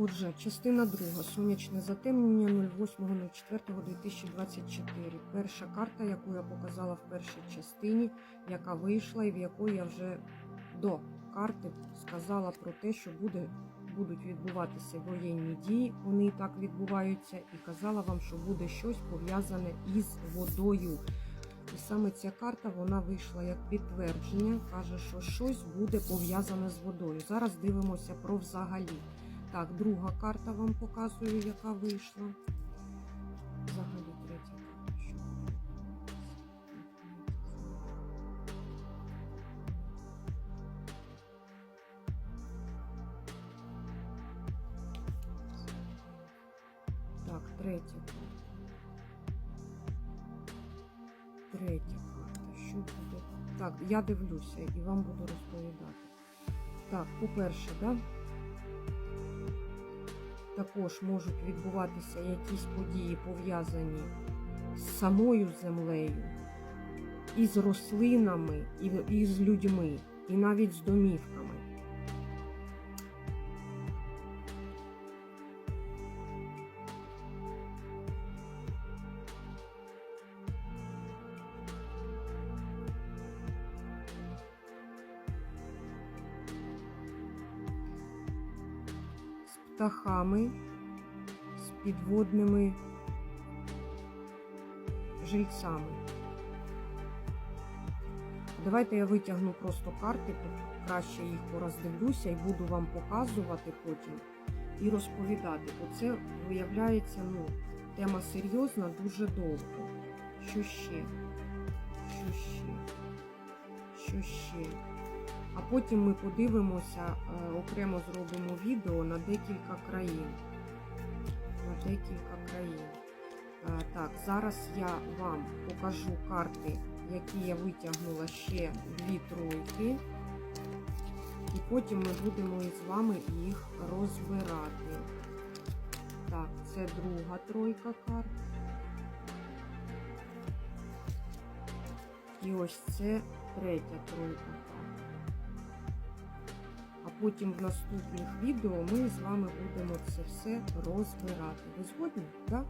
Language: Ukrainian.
Отже, частина друга. Сонячне затемнення 08.04.2024. Перша карта, яку я показала в першій частині, яка вийшла і в якої я вже до карти сказала про те, що буде, будуть відбуватися воєнні дії. Вони і так відбуваються, і казала вам, що буде щось пов'язане із водою. І саме ця карта вона вийшла як підтвердження, каже, що щось буде пов'язане з водою. Зараз дивимося про взагалі. Так, друга карта вам показую, яка вийшла. Взагалі третя? Так, третя. Третя карта. Що буде? Так, я дивлюся і вам буду розповідати. Так, по-перше, да? Також можуть відбуватися якісь події, пов'язані з самою землею, і з рослинами, і, з людьми, і навіть з домівками. Птахами, з підводними жильцями. Давайте я витягну просто карти, краще їх пороздивлюся і буду вам показувати потім і розповідати. Бо це виявляється, ну, тема серйозна дуже довго. Що ще? Що ще? Що ще? А потім ми подивимося, е, окремо зробимо відео на декілька країн. На декілька країн. Е, Так, зараз я вам покажу карти, які я витягнула ще дві тройки. І потім ми будемо із вами їх розбирати. Так, це друга тройка карт. І ось це третя тройка карт. А потім в наступних відео ми з вами будемо це все розбирати. Ви згодні? Так?